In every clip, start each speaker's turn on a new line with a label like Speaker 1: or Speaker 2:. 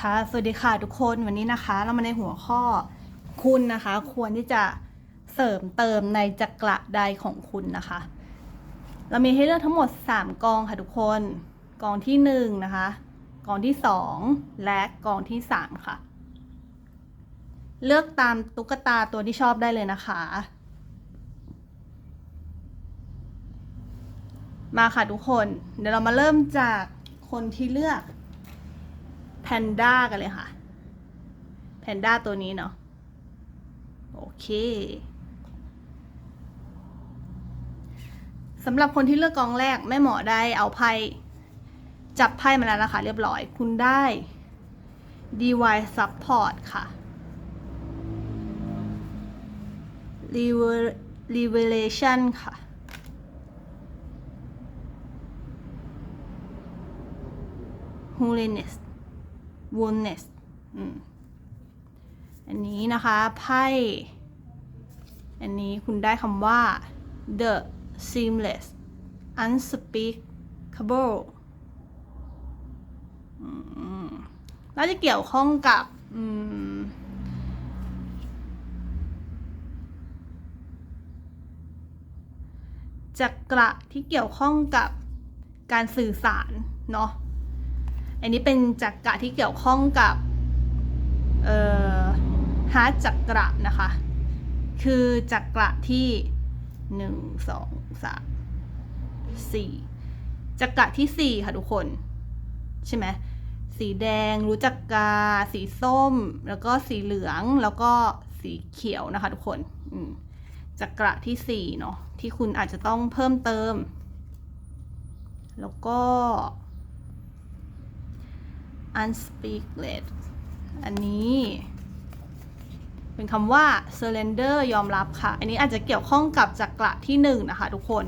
Speaker 1: ค่ะ สวัสดีค่ะทุกคนวันนี้นะคะ เรามาในหัวข้อคุณนะคะ ควรที่จะเสริมเติมในจักระใดของคุณนะคะ เรามีให้เลือกทั้งหมด 3 กองค่ะทุกคน กองที่ 1 นะคะ กองที่ 2 และกองที่ 3 ค่ะ เลือกตามตุ๊กตาตัวที่ชอบได้เลยนะคะ มาค่ะทุกคน เดี๋ยวเรามาเริ่มจากคนที่เลือก แพนด้ากันเลยค่ะ แพนด้าตัวนี้เนาะ โอเคสำหรับคนที่เลือกกองแรกแม่หมอได้เอาไพ่จับไพ่มาแล้วนะคะเรียบร้อย คุณได้ DY Support ค่ะ Revel- Revelation ค่ะ Holiness Woundness อันนี้นะคะไพ่อันนี้คุณได้คำว่า the seamless unspeakable น่าจะเกี่ยวข้องกับจักระที่เกี่ยวข้องกับการสื่อสารเนาะ อันนี้เป็นจักระที่เกี่ยวข้องกับเออฮาร์ดจักระนะคะ คือจักระที่หนึ่งสองสามสี่จักระที่สี่ค่ะทุกคน ใช่ไหมสีแดงรู้จักกา สีส้ม แล้วก็สีเหลืองแล้วก็สีเขียวนะคะทุกคนจักระที่สี่เนาะที่คุณอาจจะต้องเพิ่มเติม แล้วก็ unspeaklet อันนี้ เป็นคำว่า surrender ยอมรับค่ะ อันนี้อาจจะเกี่ยวข้องกับจักระที่หนึ่งนะคะทุกคน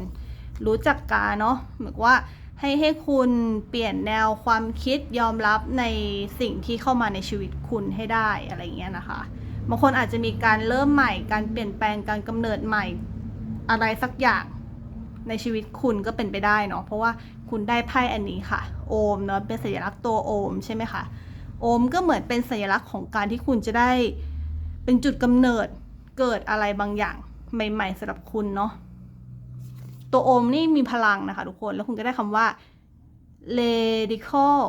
Speaker 1: รู้จักกาเนาะเหมือนว่าให้ให้คุณเปลี่ยนแนวความคิดยอมรับในสิ่งที่เข้ามาในชีวิตคุณให้ได้อะไรเงี้ยนะคะ บางคนอาจจะมีการเริ่มใหม่ การเปลี่ยนแปลงการกำเนิดใหม่อะไรสักอย่างในชีวิตคุณก็เป็นไปได้เนาะเพราะว่า คุณได้ไพ่อันนี้ค่ะ โอมเนาะเป็นสัญลักษณ์ตัวโอมใช่ไหมคะโอมก็เหมือนเป็นสัญลักษณ์ของการที่คุณจะได้เป็นจุดกำเนิดเกิดอะไรบางอย่างใหม่ ๆสำหรับคุณเนาะตัวโอมนี่มีพลังนะคะทุกคนแล้วคุณก็ได้คำว่า radical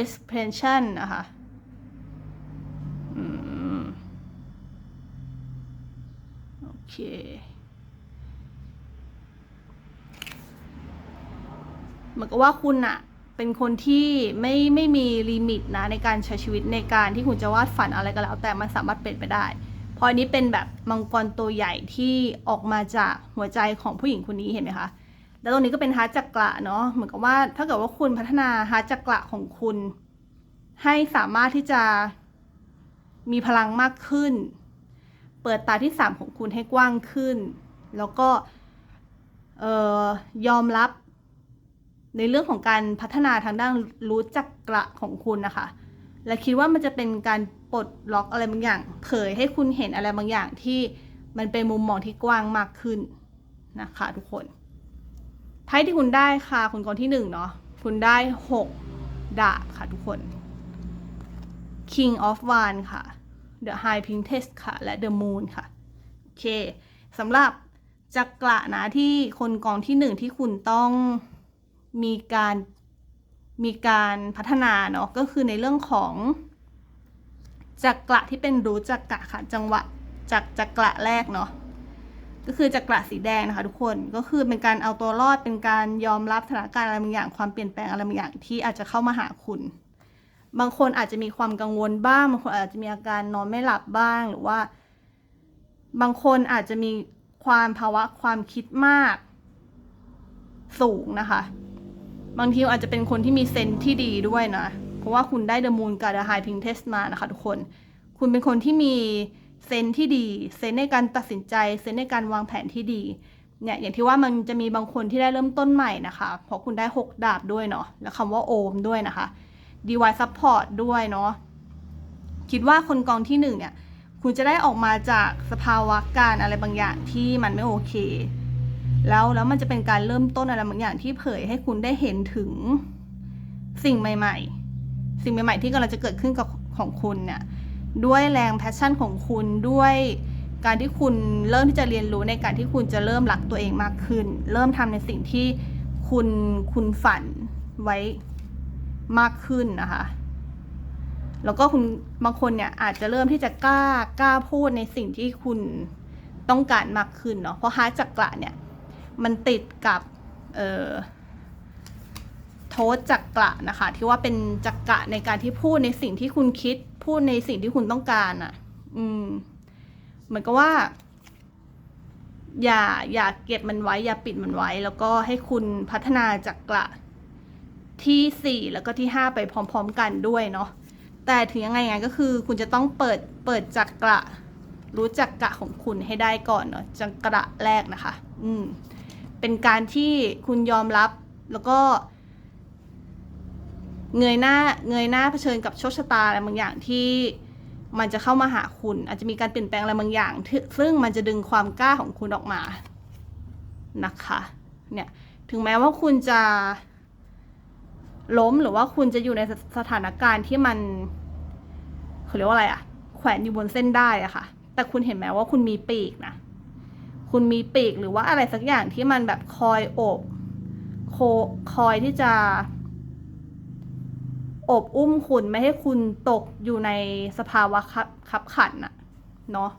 Speaker 1: expansion นะคะโอเค เหมือนกับว่าคุณอะเป็นคนที่ไม่ไม่มีลิมิตนะในการใช้ชีวิตในการที่คุณจะวาดฝันอะไรก็แล้ว แต่มันสามารถเป็นไปได้พราะอันนี้เป็นแบบมังกรตัวใหญ่ที่ออกมาจากหัวใจของผู้หญิงคนนี้เห็นไหมคะแล้วตรงนี้ก็เป็นฮาร์จักระเนาะเหมือนกับว่าถ้าเกิดว่าคุณพัฒนาฮาร์จักระของคุณ ให้สามารถที่จะมีพลังมากขึ้น เปิดตาที่สามของคุณให้กว้างขึ้น แล้วก็ออยอมรับ ในเรื่องของการพัฒนาทางด้านรู้จักกระของคุณนะคะ และคิดว่ามันจะเป็นการปลดล็อกอะไรบางอย่าง เผยให้คุณเห็นอะไรบางอย่างที่มันเป็นมุมมองที่กว้างมากขึ้นนะคะ ทุกคนไพ่ที่คุณได้ค่ะคุณกองที่หนึ่งเนาะคุณได้หกดาบค่ะทุกคน King of Wands ค่ะ The High Priestess ค่ะ และ The Moon ค่ะ โอเคสำหรับจักระนะที่คนกองที่หนึ่งที่คุณต้อง มีการมีการพัฒนาเนาะก็คือในเรื่องของจักระที่เป็นรู้จักกะค่ะจังหวะจากจักระแรกเนาะก็คือจักระสีแดงนะคะทุกคนก็คือเป็นการเอาตัวรอดเป็นการยอมรับสถานการณ์อะไรบางอย่างความเปลี่ยนแปลงอะไรบางอย่างที่อาจจะเข้ามาหาคุณ บางคนอาจจะมีความกังวลบ้างบางคนอาจจะมีอาการนอนไม่หลับบ้างหรือว่า บางคนอาจจะมีความภาวะความคิดมากสูงนะคะ บางทีอาจจะเป็นคนที่มีเซนที่ดีด้วยนะ เพราะว่าคุณได้เดอะมูนกับเดอะไฮพิงเทสมานะคะทุกคน คุณเป็นคนที่มีเซนที่ดี เซนในการตัดสินใจ เซนในการวางแผนที่ดี เนี่ย อย่างที่ว่ามันจะมีบางคนที่ได้เริ่มต้นใหม่นะคะ เพราะคุณได้ 6 ดาบด้วยเนาะ แล้วคำว่าโอมด้วยนะคะ DY Support ด้วยเนาะ คิดว่าคนกองที่หนึ่งเนี่ย คุณจะได้ออกมาจากสภาวะการอะไรบางอย่างที่มันไม่โอเค แล้วแล้วมันจะเป็นการเริ่มต้นอะไรบางอย่างที่เผยให้คุณได้เห็นถึงสิ่งใหม่ ๆ สิ่งใหม่ ๆ ที่กำลังจะเกิดขึ้นกับของคุณเนี่ยด้วยแรงแพชชั่นของคุณด้วยการที่คุณเริ่มที่จะเรียนรู้ในการที่คุณจะเริ่มรักตัวเองมากขึ้น เริ่มทำในสิ่งที่คุณคุณฝันไว้มากขึ้นนะคะ แล้วก็คุณบางคนเนี่ยอาจจะเริ่มที่จะกล้ากล้าพูดในสิ่งที่คุณต้องการมากขึ้นเนาะเพราะฮาร์ดจักระเนี่ย มันติดกับโทษจักระนะคะ ที่ว่าเป็นจักระในการที่พูดในสิ่งที่คุณคิด พูดในสิ่งที่คุณต้องการอะ่ะ อืม เหมือนกับว่า อย่า อย่าเก็บมันไว้ อย่าปิดมันไว้ แล้วก็ให้คุณพัฒนาจักระที่สี่แล้วก็ที่ห้าไปพร้อม ๆ กันด้วยเนาะแต่ถึงยังไงไงก็คือ คุณจะต้องเปิดเปิดจักระรู้จักกะของคุณให้ได้ก่อนเนาะจักระแรกนะคะ อืม เป็นการที่คุณยอมรับแล้วก็ เงยหน้าเงยหน้าเผชิญกับโชคชะตาอะไรบางอย่างที่มันจะเข้ามาหาคุณ อาจจะมีการเปลี่ยนแปลงอะไรบางอย่าง ซึ่งมันจะดึงความกล้าของคุณออกมานะคะเนี่ยถึงแม้ว่าคุณจะล้มหรือว่าคุณจะอยู่ในสสถานการณ์ที่มันเขาเรียกว่าอะไรอะแขวนอยู่บนเส้นได้อะค่ะ แต่คุณเห็นไหมว่าคุณมีปีกนะ คุณมีปีกหรือว่าอะไรสักอย่างที่มันแบบคอยโอบโคคอยที่จะอบอุ้มคุณไม่ให้คุณตกอยู่ในสภาวะคับขับขันน่ะเนาะ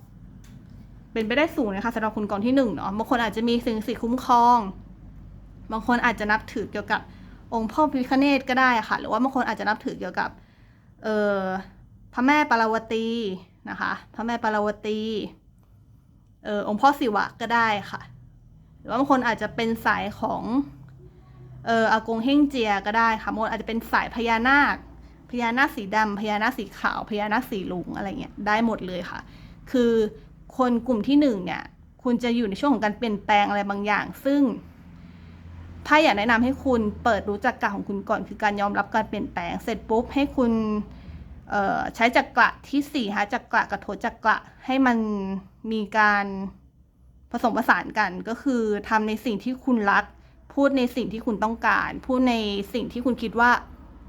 Speaker 1: เป็นไปได้สูงนะคะสำหรับคุณกองที่หนึ่งเนาะบางคนอาจจะมีสิ่งศักดิ์สิคุ้มครอง บางคนอาจจะนับถือเกี่ยวกับองค์พ่อพิฆเนศก็ได้ค่ะ หรือว่าบางคนอาจจะนับถือเกี่ยวกับเอ่อพระแม่ปาราวตีนะคะ พระแม่ปาราวตี เออองค์พ่อศิวะก็ได้ค่ะ หรือว่าบางคนอาจจะเป็นสายของเอออากงเฮ่งเจียก็ได้ค่ะบางคนอาจจะเป็นสายพญานาค พญานาคสีดำพญานาคสีขาว พญานาคสีลุงอะไรเงี้ยได้หมดเลยค่ะ คือคนกลุ่มที่หนึ่งเนี่ยคุณจะอยู่ในช่วงของการเปลี่ยนแปลงอะไรบางอย่าง ซึ่งไพ่อยากแนะนำให้คุณเปิดรู้จักกะของคุณก่อนคือการยอมรับการเปลี่ยนแปลง เสร็จปุ๊บให้คุณ ใช้จักระที่สี่ฮะจักระกับโทจักระให้มันมีการผสมผสานกันก็คือทำในสิ่งที่คุณรัก พูดในสิ่งที่คุณต้องการ พูดในสิ่งที่คุณคิดว่า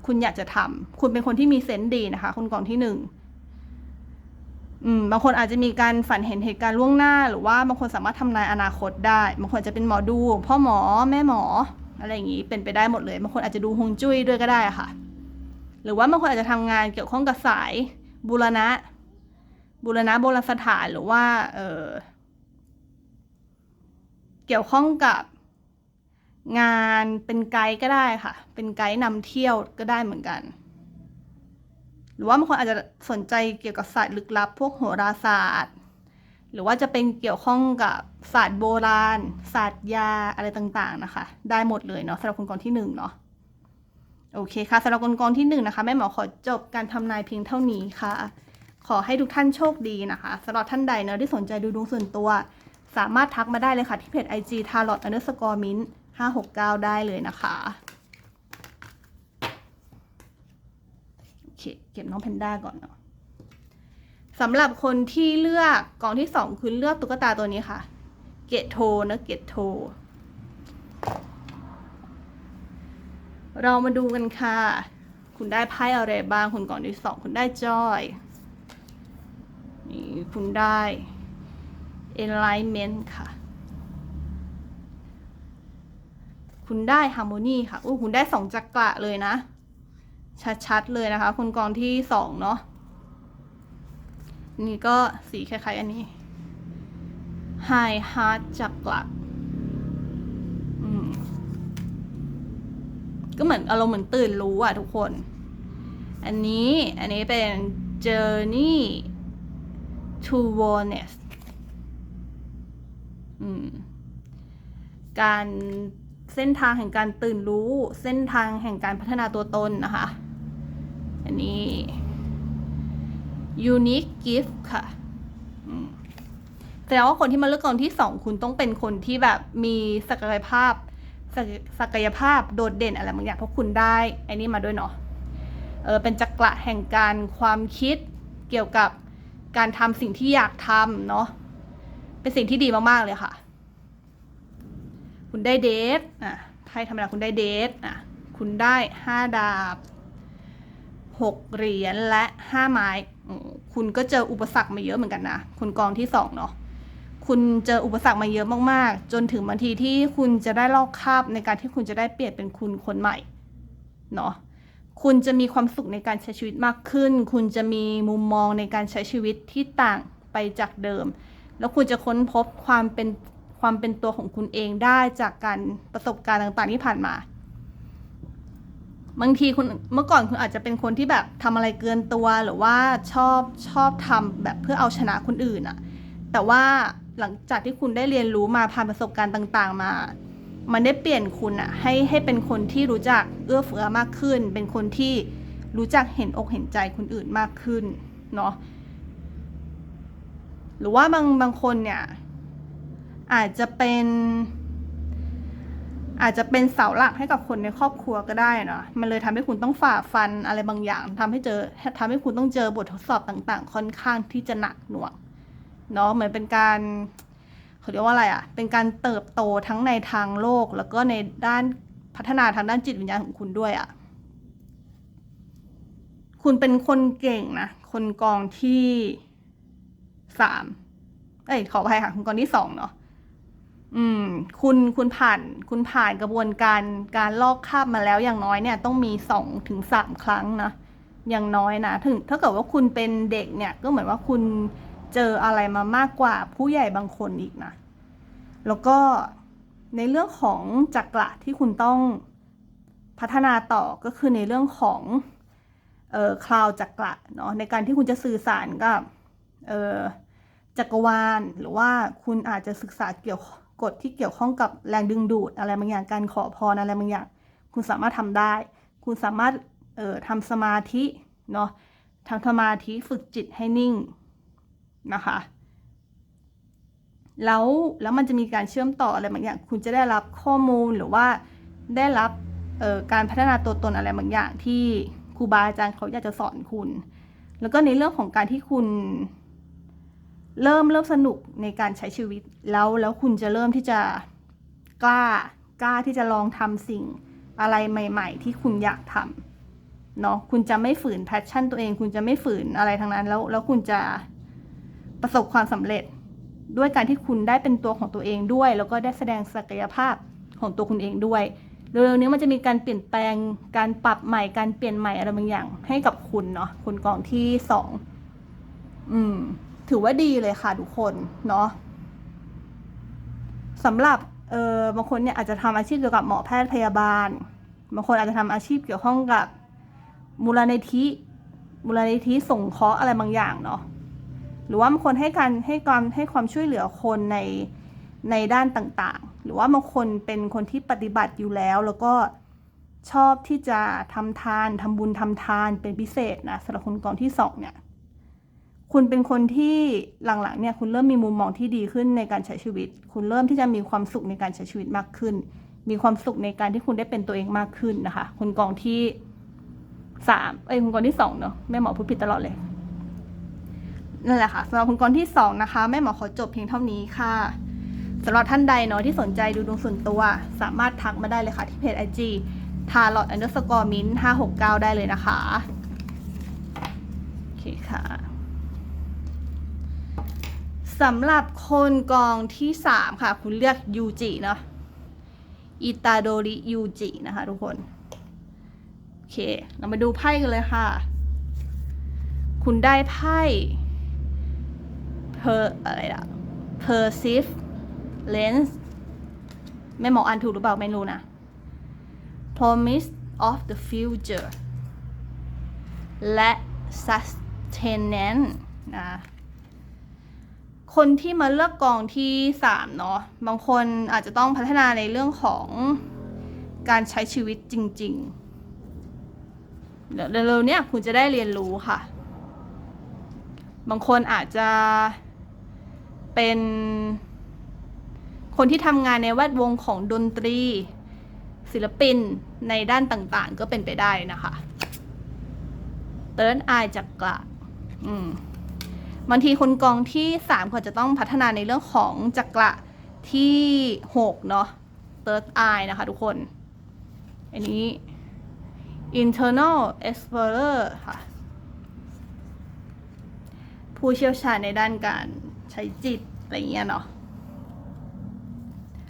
Speaker 1: คุณอยากจะทำคุณเป็นคนที่มีเซนส์ดีนะคะ คนกองที่หนึ่งอืมบางคนอาจจะมีการฝันเห็นเหตุการณ์ล่วงหน้า หรือว่าบางคนสามารถทำนายอนาคตได้บางคนจะเป็นหมอดูพ่อหมอแม่หมอ อะไรอย่างนี้เป็นไปได้หมดเลยบางคนอาจจะดูฮวงจุ้ยด้วยก็ได้ค่ะ หรือว่าบางคนอาจจะทำงานเกี่ยวข้องกับสายบูรณะบูรณะโบราณสถานหรือว่าเออเกี่ยวข้องกับงานเป็นไกด์ก็ได้ค่ะ เป็นไกด์นำเที่ยวก็ได้เหมือนกัน หรือว่าบางคนอาจจะสนใจเกี่ยวกับศาสตร์ลึกลับ พวกโหราศาสตร์ หรือว่าจะเป็นเกี่ยวข้องกับศาสตร์โบราณ ศาสตร์ยาอะไรต่างๆนะคะ ได้หมดเลยเนาะสำหรับคนกองที่หนึ่งเนาะ โอเคค่ะสำหรับคนกองที่หนึ่งนะคะแม่หมอขอจบการทำนายเพียงเท่านี้ค่ะ ขอให้ทุกท่านโชคดีนะคะสำหรับท่านใดเนาะที่สนใจดูดวงส่วนตัว สามารถทักมาได้เลยค่ะ ที่เพจ IG t a r o t underscore mint 569 ได้เลยนะคะโอเคเก็บน้องแพนด้าก่อนเนาะสำหรับคนที่เลือกกองที่สองคือเลือกตุ๊กตาตัวนี้ค่ะ เกตโทนะเกตโท เรามาดูกันค่ะ คุณได้ไพ่อะไรบ้าง คุณกองที่สอง คุณได้จอยนี่คุณได้ alignment ค่ะ คุณได้ harmony ค่ะอู้คุณได้สองจักระเลยนะ ชัดๆเลยนะคะ คุณกองที่สองเนาะ นี่ก็สีคล้ายๆอันนี้ high heart จักระอืม ก็เหมือนอารมณ์เหมือนตื่นรู้อะทุกคน อันนี้อันนี้เป็น journey to wellness การเส้นทางแห่งการตื่นรู้ เส้นทางแห่งการพัฒนาตัวตนนะคะ อันนี้ unique gift ค่ะแสดงว่าคนที่มาเลือกกองที่สองคุณต้องเป็นคนที่แบบมีศักยภาพ ศักยภาพโดดเด่นอะไรบางอย่างเพราะคุณได้ไอ้นี่มาด้วยเนาะเออเป็นจักระแห่งการความคิดเกี่ยวกับการทำสิ่งที่อยากทำเนาะเป็นสิ่งที่ดีมากๆเลยค่ะ คุณได้เดทอะไพ่ธรรมดาคุณได้เดทอะคุณได้ห้าดาบหกเหรียญและห้าไม้คุณก็เจออุปสรรคมาเยอะเหมือนกันนะคุณกองที่สองเนาะ คุณเจออุปสรรคมาเยอะมากๆ จนถึงบางทีที่คุณจะได้ลอกคาบในการที่คุณจะได้เปลี่ยนเป็นคุณคนใหม่เนาะคุณจะมีความสุขในการใช้ชีวิตมากขึ้น คุณจะมีมุมมองในการใช้ชีวิตที่ต่างไปจากเดิม แล้วคุณจะค้นพบความเป็นความเป็นตัวของคุณเองได้จากการประสบการณ์ต่างๆที่ผ่านมา บางทีคุณเมื่อก่อนคุณอาจจะเป็นคนที่แบบทำอะไรเกินตัวหรือว่าชอบชอบทำแบบเพื่อเอาชนะคนอื่นอะแต่ว่า หลังจากที่คุณได้เรียนรู้มาผ่านประสบการณ์ต่างๆ มา มันได้เปลี่ยนคุณอะให้ให้เป็นคนที่รู้จักเอื้อเฟื้อมากขึ้น เป็นคนที่รู้จักเห็นอกเห็นใจคนอื่นมากขึ้นเนาะหรือว่าบางบางคนเนี่ยอาจจะเป็นอาจจะเป็นเสาหลักให้กับคนในครอบครัวก็ได้เนาะ มันเลยทำให้คุณต้องฝ่าฟันอะไรบางอย่างทำให้เจอทำให้คุณต้องเจอบททดสอบต่างๆ ค่อนข้างที่จะหนักหน่วง เนาะเหมือนเป็นการเขาเรียกว่าอะไรอะ่ะ เป็นการเติบโตทั้งในทางโลก แล้วก็ในด้านพัฒนาทางด้านจิตวิญญาณของคุณด้วยอะ่ะ คุณเป็นคนเก่งนะ คนกองที่สามเอ้ยขออภัยค่ะคุณกองที่สองเนาะอืม คุณคุณผ่านคุณผ่านกระบวนการการลอกคราบมาแล้วอย่างน้อยเนี่ย ต้องมีสองถึงสามครั้งนะอย่างน้อยนะถึงถ้าเกิดว่าคุณเป็นเด็กเนี่ย ก็เหมือนว่าคุณ เจออะไรมามากกว่าผู้ใหญ่บางคนอีกนะ แล้วก็ในเรื่องของจักระที่คุณต้องพัฒนาต่อก็คือในเรื่องของเอ่อคลาวจักระเนาะในการที่คุณจะสื่อสารกับเอ่อจักรวาล หรือว่าคุณอาจจะศึกษาเกี่ยวกฎที่เกี่ยวข้องกับแรงดึงดูดอะไรบางอย่างการขอพรอะไรบางอย่าง คุณสามารถทำได้ คุณสามารถเอ่อทำสมาธิเนาะทำสมาธิฝึกจิตให้นิ่ง นะคะ แล้วแล้วมันจะมีการเชื่อมต่ออะไรบางอย่าง คุณจะได้รับข้อมูลหรือว่าได้รับการพัฒนาตัวตนอะไรบางอย่างที่ครูบาอาจารย์เขาอยากจะสอนคุณ แล้วก็ในเรื่องของการที่คุณเริ่มเริ่มสนุกในการใช้ชีวิต แล้วแล้วคุณจะเริ่มที่จะกล้ากล้าที่จะลองทำสิ่งอะไรใหม่ ๆ ที่คุณอยากทำเนาะคุณจะไม่ฝืนแพชชั่นตัวเอง คุณจะไม่ฝืนอะไรทั้งนั้นแล้วแล้วคุณจะ ประสบความสำเร็จ ด้วยการที่คุณได้เป็นตัวของตัวเองด้วย แล้วก็ได้แสดงศักยภาพของตัวคุณเองด้วยเร็วๆนี้มันจะมีการเปลี่ยนแปลงการปรับใหม่การเปลี่ยนใหม่อะไรบางอย่าง ให้กับคุณเนาะคุณกองที่สองอืม ถือว่าดีเลยค่ะทุกคนเนาะสำหรับเออบางคนเนี่ยอาจจะทำอาชีพเกี่ยวกับหมอแพทย์พยาบาลบางคนอาจจะทำอาชีพเกี่ยวข้องกับมูลนิธิมูลนิธิส่งเคราะห์อะไรบางอย่างเนาะ หรือว่าบางคนให้การให้ความให้ความช่วยเหลือคนในในด้านต่างๆ หรือว่าบางคนเป็นคนที่ปฏิบัติอยู่แล้ว แล้วก็ชอบที่จะทำทานทำบุญทำทานเป็นพิเศษนะสำหรับคนกองที่สองเนี่ยคุณเป็นคนที่หลังๆเนี่ยคุณเริ่มมีมุมมองที่ดีขึ้นในการใช้ชีวิต คุณเริ่มที่จะมีความสุขในการใช้ชีวิตมากขึ้น มีความสุขในการที่คุณได้เป็นตัวเองมากขึ้นนะคะคุณกองที่สามเอ้ยคุณกองที่สองเนาะแม่หมอพูดผิดตลอดเลย นั่นแหละค่ะสำหรับคุณกรที่ 2 นะคะ แม่หมอขอจบเพียงเท่านี้ค่ะสำหรับท่านใดเนาะที่สนใจดูดวงส่วนตัว สามารถทักมาได้เลยค่ะที่เพจ IG ทาร์ลอตอันเดอร์สกอร์มินห้าหกเก้าได้เลยนะคะ โอเคค่ะสำหรับคนกองที่3ค่ะ คุณเลือกยูจิเนาะอิตาโดริยูจินะคะทุกคน โอเค เรามาดูไพ่กันเลยค่ะ คุณได้ไพ่ เพออะไรอะ perceive lens ไม่หมออ่านถูกหรือเปล่าไม่รู้นะ promise of the future และ sustenance นะคนที่มาเลือกกองที่สามเนาะบางคนอาจจะต้องพัฒนาในเรื่องของการใช้ชีวิตจริง ๆ เดี๋ยวเร็วๆเนี้ยคุณจะได้เรียนรู้ค่ะ บางคนอาจจะ เป็นคนที่ทำงานในแวดวงของดนตรี ศิลปินในด้านต่างๆ ก็เป็นไปได้นะคะเติร์นไอจักระอืมบางทีคนกองที่สามเขาจะต้องพัฒนาในเรื่องของจักระที่หกเนาะเติร์ดไอนะคะทุกคน อันนี้ internal explorer ค่ะ ผู้เชี่ยวชาญในด้านการ ใช้จิต อะไรเงี้ยเนาะ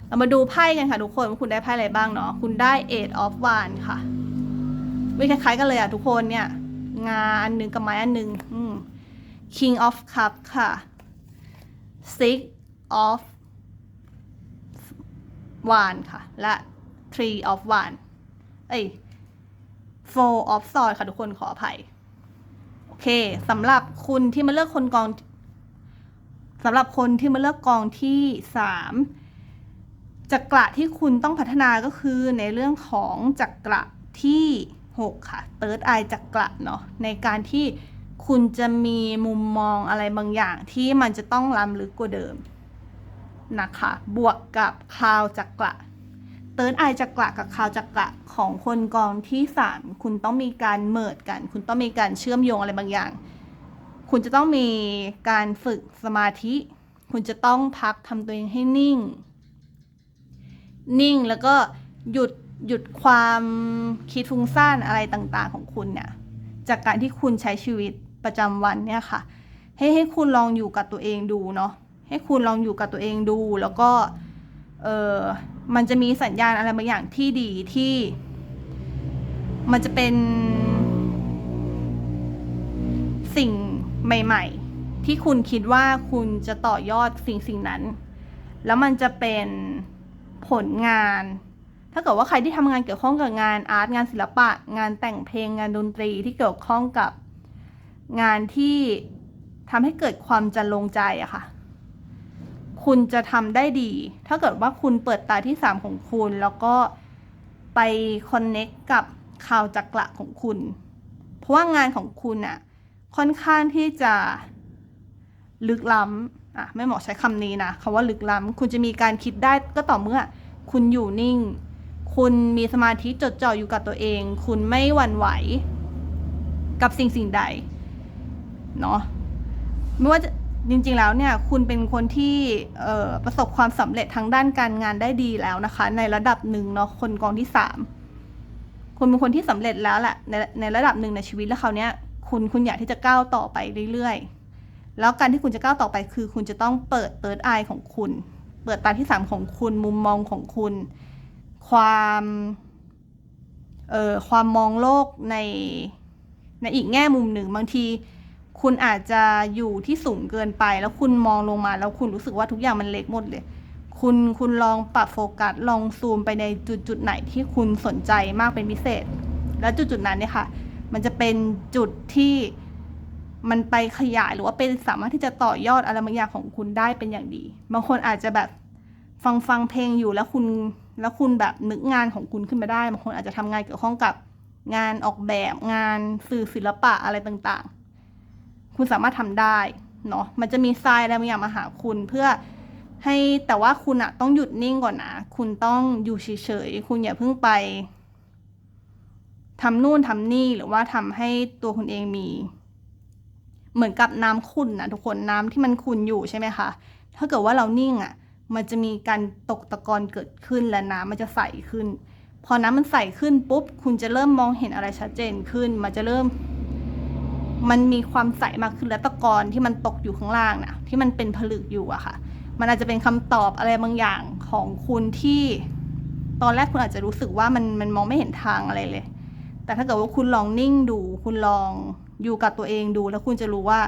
Speaker 1: เรามาดูไพ่กันค่ะทุกคนว่าคุณได้ไพ่อะไรบ้างเนาะคุณได้ eight of wands ค่ะไม่คล้ายๆกันเลยอะทุกคนเนี่ย งานอันหนึ่งกับไม้อันหนึ่งอืม king of cup ค่ะ six of wand ค่ะ และ three of wand เอ้ย four of swords ค่ะทุกคนขออภัย โอเคสำหรับคุณที่มาเลือกคนกอง สำหรับคนที่มาเลือกกองที่สามจักระที่คุณต้องพัฒนาก็คือในเรื่องของจักระที่หกค่ะ third eye จักระเนาะในการที่คุณจะมีมุมมองอะไรบางอย่างที่มันจะต้องล้ำลึกกว่าเดิมนะคะ บวกกับคลาวจักระเติร์ดไอจักระกับคาวจักระของคนกองที่สามคุณต้องมีการเมิดกัน คุณต้องมีการเชื่อมโยงอะไรบางอย่าง คุณจะต้องมีการฝึกสมาธิ คุณจะต้องพักทำตัวเองให้นิ่ง นิ่งแล้วก็หยุดหยุดความคิดฟุ้งซ่านอะไรต่างๆของคุณเนี่ยจากการที่คุณใช้ชีวิตประจำวันเนี่ยค่ะ ให้ให้คุณลองอยู่กับตัวเองดูเนาะให้คุณลองอยู่กับตัวเองดู แล้วก็เออมันจะมีสัญญาณอะไรบางอย่างที่ดีที่ มันจะเป็น สิ่ง ใหม่ ๆ ที่คุณคิดว่าคุณจะต่อยอดสิ่งสิ่งนั้น แล้วมันจะเป็นผลงาน ถ้าเกิดว่าใครที่ทำงานเกี่ยวข้องกับงานอาร์ตงานศิลปะ งานแต่งเพลงงานดนตรีที่เกี่ยวข้องกับงานที่ทำให้เกิดความจันลงใจอะค่ะคุณจะทำได้ดี ถ้าเกิดว่าคุณเปิดตาที่สามของคุณ แล้วก็ไปคอนเน็กกับข่าวจักระของคุณ เพราะว่างานของคุณอะ ค่อนข้างที่จะลึกล้ำอะไม่เหมาะใช้คำนี้นะคำว่าลึกล้ำคุณจะมีการคิดได้ก็ต่อเมื่อ คุณอยู่นิ่ง คุณมีสมาธิจดจ่ออยู่กับตัวเอง คุณไม่หวั่นไหว กับสิ่งสิ่งใดเนาะไม่ว่าจะจริงๆแล้วเนี่ยคุณเป็นคนที่ประสบความสำเร็จทางด้านการงานได้ดีแล้วนะคะ ในระดับหนึ่งเนาะคนกองที่สามคุณเป็นคนที่สำเร็จแล้วแหละในในระดับหนึ่งในชีวิตแล้วคราวเนี้ย คุณคุณอยากที่จะก้าวต่อไปเรื่อยๆ แล้วการที่คุณจะก้าวต่อไปคือ คุณจะต้องเปิดเติร์ดไอของคุณ เปิดตาที่สามของคุณมุมมองของคุณ ความเอ่อความมองโลกในในอีกแง่มุมหนึ่งบางที คุณอาจจะอยู่ที่สูงเกินไป แล้วคุณมองลงมาแล้วคุณรู้สึกว่าทุกอย่างมันเล็กหมดเลยคุณคุณลองปรับโฟกัสลองซูมไปในจุดจุดไหนที่คุณสนใจมากเป็นพิเศษ แล้วจุดจุดนั้นเนี่ยค่ะ มันจะเป็นจุดที่มันไปขยายหรือว่าเป็นสามารถที่จะต่อยอดอะไรบางอย่างของคุณได้เป็นอย่างดี บางคนอาจจะแบบฟังฟังเพลงอยู่แล้วคุณแล้วคุณแบบนึกงานของคุณขึ้นมาได้บางคนอาจจะทำงานเกี่ยวข้องกับงานออกแบบงานสื่อศิลปะอะไรต่างๆ คุณสามารถทำได้เนาะมันจะมีทรายอะไรบางอย่างมาหาคุณเพื่อให้แต่ว่าคุณอะต้องหยุดนิ่งก่อนนะ คุณต้องอยู่เฉยๆคุณอย่าเพิ่งไป ทำนู่นทำนี่หรือว่าทำให้ตัวคุณเองมี เหมือนกับน้ำขุ่นนะทุกคนน้ำที่มันขุ่นอยู่ใช่ไหมคะ ถ้าเกิดว่าเรานิ่งอะมันจะมีการตกตะกอนเกิดขึ้นและน้ำมันจะใสขึ้น พอน้ำมันใสขึ้นปุ๊บ คุณจะเริ่มมองเห็นอะไรชัดเจนขึ้น มันจะเริ่ม มันมีความใสมากขึ้นและตะกอนที่มันตกอยู่ข้างล่างนะที่มันเป็นผลึกอยู่อะค่ะ มันอาจจะเป็นคำตอบอะไรบางอย่างของคุณที่ ตอนแรกคุณอาจจะรู้สึกว่ามันมันมองไม่เห็นทางอะไรเลย แต่ถ้าเกิดว่าคุณลองนิ่งดู คุณลองอยู่กับตัวเองดู แล้วคุณจะรู้ว่า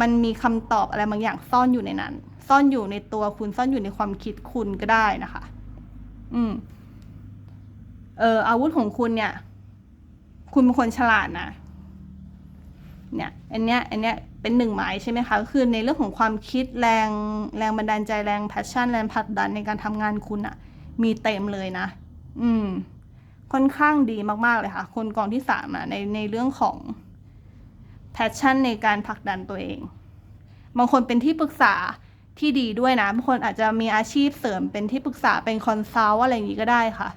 Speaker 1: มันมีคำตอบอะไรบางอย่างซ่อนอยู่ในนั้น ซ่อนอยู่ในตัวคุณซ่อนอยู่ในความคิดคุณก็ได้นะคะ อืม เอออาวุธของคุณเนี่ย คุณเป็นคนฉลาดนะเนี่ยอันเนี้ยอันเนี้ยเป็นหนึ่งหมายใช่ไหมคะก็คือในเรื่องของความคิดแรงแรงบันดาลใจแรงแพชชั่นแรงผลักดันในการทำงานคุณอะมีเต็มเลยนะ อืม ค่อนข้างดีมากๆเลยค่ะ คนกองที่สามอะในในเรื่องของแพชชั่นในการผลักดันตัวเอง บางคนเป็นที่ปรึกษาที่ดีด้วยนะ บางคนอาจจะมีอาชีพเสริมเป็นที่ปรึกษาเป็นคอนซัลท์อะไรอย่างนี้ก็ได้ค่ะ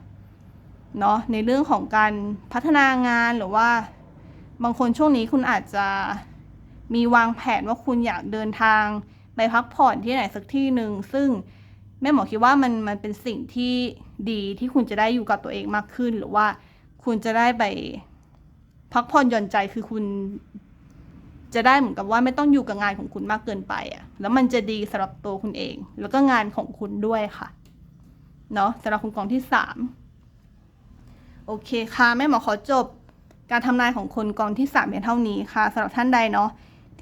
Speaker 1: เนาะในเรื่องของการพัฒนางานหรือว่า บางคนช่วงนี้คุณอาจจะมีวางแผนว่าคุณอยากเดินทางไปพักผ่อนที่ไหนสักที่หนึ่งซึ่ง แม่หมอคิดว่ามันมันเป็นสิ่งที่ดีที่คุณจะได้อยู่กับตัวเองมากขึ้น หรือว่าคุณจะได้ไปพักผ่อนหย่อนใจคือคุณ จะได้เหมือนกับว่าไม่ต้องอยู่กับงานของคุณมากเกินไปอะแล้วมันจะดีสำหรับตัวคุณเอง แล้วก็งานของคุณด้วยค่ะเนาะสำหรับคุณกองที่สามโอเคค่ะแม่หมอขอจบการทำนายของคนกองที่สามเพียงเท่านี้ค่ะสำหรับท่านใดเนาะ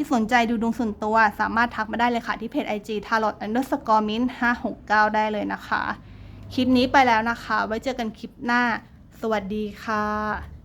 Speaker 1: ที่สนใจดูดวงส่วนตัวสามารถทักมาได้เลยค่ะ ที่เพจ IG tarot underscore min 569 ได้เลยนะคะ คลิปนี้ไปแล้วนะคะ ไว้เจอกันคลิปหน้า สวัสดีค่ะ